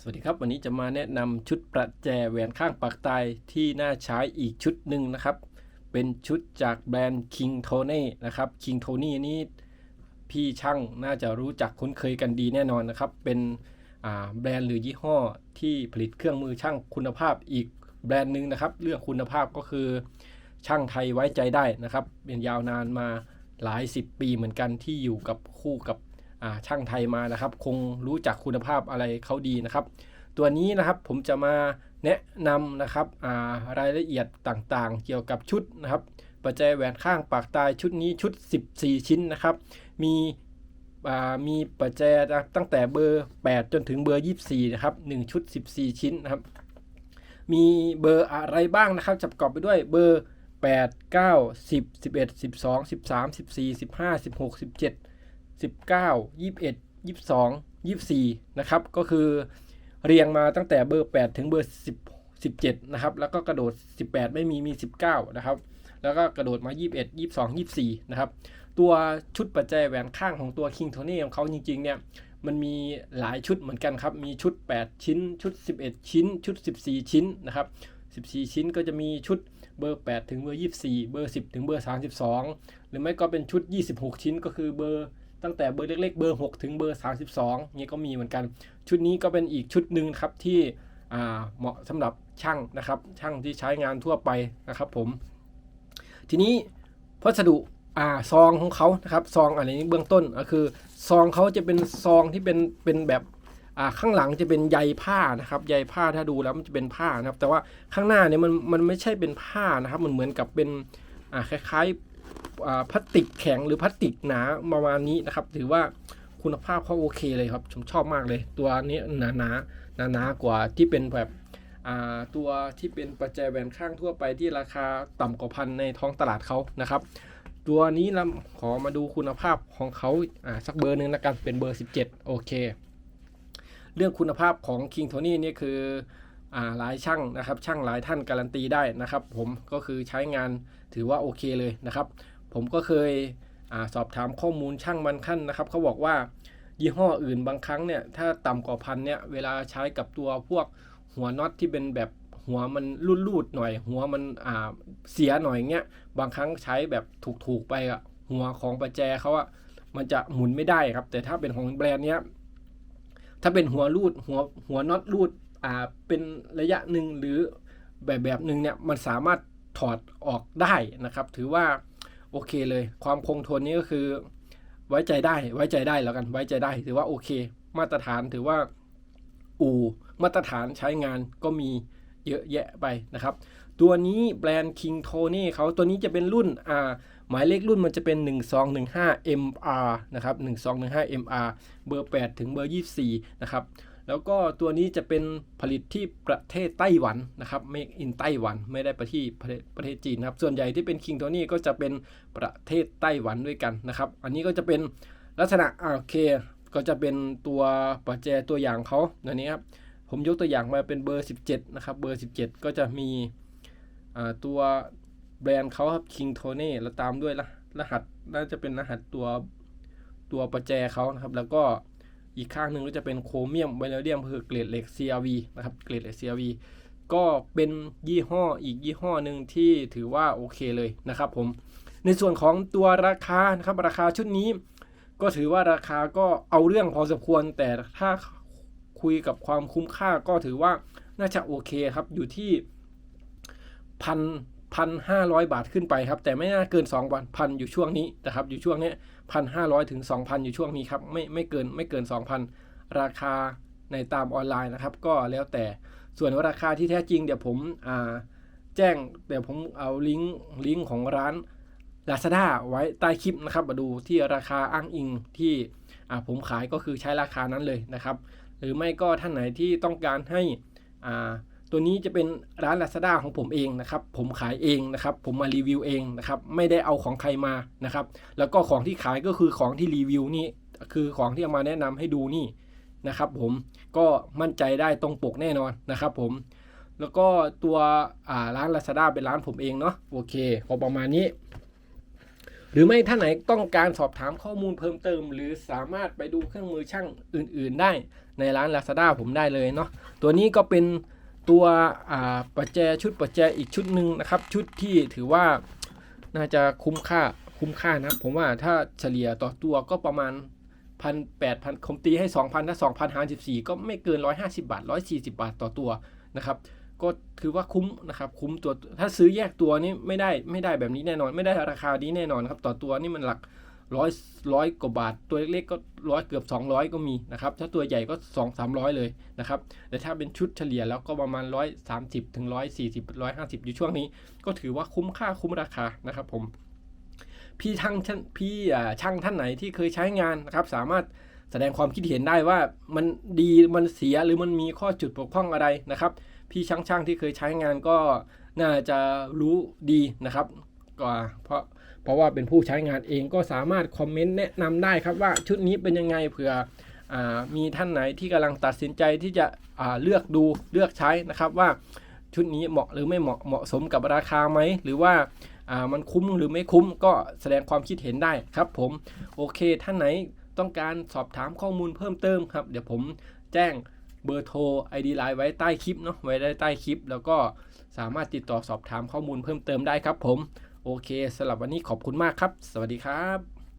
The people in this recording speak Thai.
สวัสดีครับ วันนี้จะมาแนะนำชุดประแจแหวนข้างปากตายที่น่าใช้อีกชุดหนึ่งนะครับ เป็นชุดจากแบรนด์ King Tony นะครับ King Tony นี่พี่ช่างน่าจะรู้จักคุ้นเคยกันดีแน่นอนนะครับ เป็นแบรนด์หรือยี่ห้อที่ผลิตเครื่องมือช่างคุณภาพอีกแบรนด์หนึ่งนะครับ เรื่องคุณภาพก็คือช่างไทยไว้ใจได้นะครับ เป็นยาวนานมาหลายสิบปีเหมือนกันที่อยู่กับคู่กับ ช่างไทยมานะครับ คงรู้จักคุณภาพอะไรเขาดีนะครับ ตัวนี้นะครับผมจะมาแนะนำนะครับารายละเอียดต่างๆ เกี่ยวกับชุดนะครับประแจแหวนข้างปากตายชุดนี้ชุด 14 ชิ้นนะครับ มีมีประแจตั้งแต่เบอร์ 8 จนถึงเบอร์ 24 นะครับ 1 ชุด 14 ชิ้นนะครับ มีเบอร์อะไรบ้างนะครับจับกรอบไปด้วยเบอร์ 8 9 10 11 12 13 14 15 16 17 19 21 22 24 นะครับ ก็คือเรียงมาตั้งแต่เบอร์ 8 ถึงเบอร์ 10 17 นะครับ แล้วก็กระโดด 18 ไม่มีมี 19 นะครับ แล้วก็กระโดดมา 21 22 24 นะครับ ตัวชุดปัจจัยแหวนข้างของตัว King Tony ของเขาจริงๆ เนี่ย มันมีหลายชุดเหมือนกันครับ มีชุด 8 ชิ้น ชุด 11 ชิ้น ชุด 14 ชิ้นนะครับ14 ชิ้นก็จะมีชุดเบอร์ 8 ถึงเบอร์ 24 เบอร์ 10 ถึงเบอร์ 32 หรือไม่ก็เป็นชุด 26 ชิ้นก็คือเบอร์ ตั้งแต่เบอร์เล็กๆเบอร์ 6 ถึงเบอร์ 32เนี่ยก็มีเหมือนกัน ชุดนี้ก็เป็นอีกชุดหนึ่งครับที่เหมาะสำหรับช่างนะครับ ช่างที่ใช้งานทั่วไปนะครับผม ทีนี้พัสดุอ่าซองของเขานะครับซองอะไรนี้เบื้องต้นก็คือซองเขาจะเป็นซองที่เป็นเป็นแบบอ่าข้างหลังจะเป็นใยผ้านะครับใยผ้าถ้าดูแล้วมันจะเป็นผ้านะครับ แต่ว่าข้างหน้าเนี่ยมันมันไม่ใช่เป็นผ้านะครับ มันเหมือนกับเป็นอ่าคล้ายๆอ่า พลาสติกแข็งหรือพลาสติกหนาประมาณนี้นะครับ ถือว่าคุณภาพเขาโอเคเลยครับผมชอบมากเลย ตัวนี้หนาหนาหนาหนากว่าที่เป็นแบบตัวที่เป็นประแจแหวนข้างทั่วไปที่ราคาต่ำกว่าพันในท้องตลาดเขานะครับ ตัวนี้เราขอมาดูคุณภาพของเขาสักเบอร์หนึ่งแล้วกันเป็นเบอร์ 17 โอเค เรื่องคุณภาพของ King Tony นี่คืออหลายช่างนะครับช่างหลายท่านการันตีได้นะครับ ผมก็คือใช้งานถือว่าโอเคเลยนะครับ ผมก็เคยอสอบถามข้อมูลช่างบางท่านนะครับเขาบอกว่ายี่ห้ออื่นบางครั้งเนี่ยถ้าต่ำกว่าพันเนี่ยเวลาใช้กับตัวพวกหัวน็อตที่เป็นแบบหัวมันรูดๆหน่อย หัวมันอ่าเสียหน่อยเงี้ยบางครั้งใช้แบบถูกๆไปอะหัวของประแจเขาอะมันจะหมุนไม่ได้ครับ แต่ถ้าเป็นของแบรนด์เนี้ยถ้าเป็นหัวรูดหัวหัวน็อตรูดอ่าเป็นระยะหนึ่งหรือแบบแบบหนึ่งเนี่ยมันสามารถถอดออกได้นะครับ ถือว่า โอเคเลย ความคงทนนี้ก็คือ ไว้ใจได้ไว้ใจได้แล้วกัน ไว้ใจได้ถือว่าโอเค มาตรฐานถือว่าอู่มาตรฐานใช้งานก็มีเยอะแยะไปนะครับ ตัวนี้แบรนด์ King Tony เขาตัวนี้จะเป็นรุ่นอ่าหมายเลขรุ่นมันจะเป็น 1215 MR นะครับ 1215 MR เบอร์ 8 ถึงเบอร์ 24 นะครับ แล้วก็ตัวนี้จะเป็นผลิตที่ประเทศไต้หวันนะครับ Make in ไต้หวันไม่ได้ประที่ประเทศประเทศจีนนะครับ ส่วนใหญ่ที่เป็น King Tony ก็จะเป็นประเทศไต้หวันด้วยกันนะครับ อันนี้ก็จะเป็นลักษณะอ่าโอเค ก็จะเป็นตัวประแจตัวอย่างเขาตัวนี้ครับ ผมยกตัวอย่างมาเป็นเบอร์ 17 นะครับ เบอร์ 17 ก็จะมีตัวแบรนด์เขาครับ King Tony แล้วตามด้วยรรหัสน่าจะเป็นรหัสตัวตัวประแจเขานะครับ แล้วก็ อีกข้างหนึ่งก็จะเป็นโครเมียมไวเลเดียมคือเกรดเหล็ก CRV นะครับเกรดเหล็ก CRV ก็เป็นยี่ห้ออีกยี่ห้อหนึ่งที่ถือว่าโอเคเลยนะครับผมในส่วนของตัวราคานะครับราคาชุดนี้ ก็ถือว่าราคาก็เอาเรื่องพอสมควร แต่ถ้าคุยกับความคุ้มค่าก็ถือว่าน่าจะโอเคครับอยู่ที่พัน พันห้าร้อยบาทขึ้นไปครับ แต่ไม่น่าเกินสองพันพันอยู่ช่วงนี้นะครับ อยู่ช่วงนี้พันห้าร้อยถึงสองพันอยู่ช่วงนี้ครับ ไม่ไม่เกินไม่เกินสองพันราคาในตามออนไลน์นะครับ ก็แล้วแต่ส่วนราคาที่แท้จริงเดี๋ยวผมอ่าแจ้งเดี๋ยวผมเอาลิงก์ลิงก์ของร้าน Lazada ไว้ใต้คลิปนะครับมาดูที่ราคาอ้างอิงที่อ่าผมขายก็คือใช้ราคานั้นเลยนะครับ หรือไม่ก็ท่านไหนที่ต้องการให้อ่า ตัวนี้จะเป็นร้าน Lazada ของผมเองนะครับ ผมขายเองนะครับ ผมมารีวิวเองนะครับ ไม่ได้เอาของใครมานะครับ แล้วก็ของที่ขายก็คือของที่รีวิวนี่คือของที่เอามาแนะนำให้ดูนี่นะครับผมก็มั่นใจได้ตรงปกแน่นอนนะครับผม แล้วก็ตัวร้าน Lazada เป็นร้านผมเองเนาะโอเคพอประมาณนี้ หรือไม่ท่านไหนต้องการสอบถามข้อมูลเพิ่มเติม หรือสามารถไปดูเครื่องมือช่างอื่น ๆ ได้ในร้าน Lazada ผมได้เลยเนาะตัวนี้ก็เป็น ตัวอ่าประแจชุดประแจอีกชุดหนึ่งนะครับ ชุดที่ถือว่าน่าจะคุ้มค่าคุ้มค่านะผมว่าถ้าเฉลี่ยต่อตัวก็ประมาณพันแปดพันคมตีให้2,000ถ้า2,000หาร14ก็ไม่เกิน150บาท140บาทต่อตัวนะครับ ก็ถือว่าคุ้มนะครับคุ้มตัวถ้าซื้อแยกตัวนี่ไม่ได้ไม่ได้แบบนี้แน่นอน ไม่ได้ราคานี้แน่นอนครับต่อตัวนี่มันหลัก ร้อยร้อยกว่าบาท ตัวเล็กๆก็ร้อยเกือบ 200 ก็มีนะครับ ถ้าตัวใหญ่ก็ 2 300 เลยนะครับ แต่ถ้าเป็นชุดเฉลี่ยแล้วก็ประมาณ 130ถึง140 150 อยู่ช่วงนี้ ก็ถือว่าคุ้มค่าคุ้มราคานะครับผม พี่ช่างพี่ช่างท่านไหนที่เคยใช้งานนะครับ สามารถแสดงความคิดเห็นได้ว่ามันดีมันเสียหรือมันมีข้อจุดบกพร่องอะไรนะครับ พี่ช่างๆที่เคยใช้งานก็น่าจะรู้ดีนะครับก็เพราะ เพราะว่าเป็นผู้ใช้งานเองก็สามารถคอมเมนต์แนะนำได้ครับว่าชุดนี้เป็นยังไงเผื่ออามีท่านไหนที่กำลังตัดสินใจที่จะเลือกดูเลือกใช้นะครับว่าชุดนี้เหมาะหรือไม่เหมาะเหมาะสมกับราคาไหมหรือว่าอ่ามันคุ้มหรือไม่คุ้มก็แสดงความคิดเห็นได้ครับผมโอเคท่านไหนต้องการสอบถามข้อมูลเพิ่มเติมครับ เดี๋ยวผมแจ้งเบอร์โทร ID Line ไว้ใต้คลิปเนาะไว้ได้ใต้คลิป แล้วก็สามารถติดต่อสอบถามข้อมูลเพิ่มเติมได้ครับผม โอเคสำหรับวันนี้ขอบคุณมากครับ สวัสดีครับ